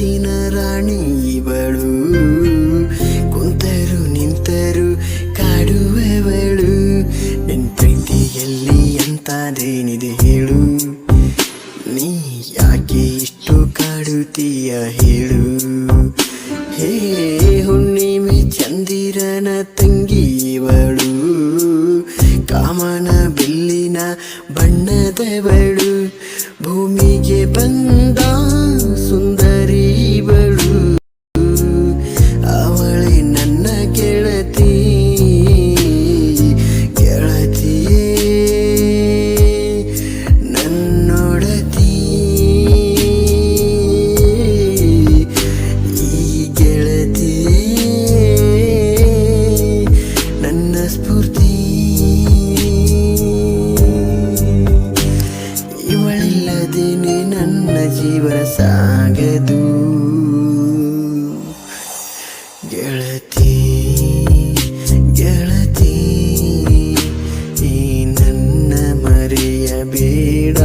ಮನಸ್ಸಿನ ರಾಣಿ ಇವಳು. ಕುಂತರು ನಿಂತರು ಕಾಡುವವಳು. ನಿನ್ ಪ್ರೀತಿಯಲ್ಲಿ ಅಂತದೇನಿದೆ ಹೇಳು. ನೀ ಯಾಕೆ ಇಷ್ಟು ಕಾಡುತ್ತೀಯ ಹೇಳು. ಹೇ ಹುಣ್ಣಿಮೆ ಚಂದಿರನ ತಂಗಿ ಇವಳು. ಕಾಮನ ಬಿಲ್ಲಿನ ಬಣ್ಣದವಳು. ಭೂಮಿಗೆ ಬಂದ ಜೀವನ ಸಾಗದು ಗೆಳತಿ ಗೆಳತಿ ಈ ನನ್ನ ಮರೆಯಬೇಡ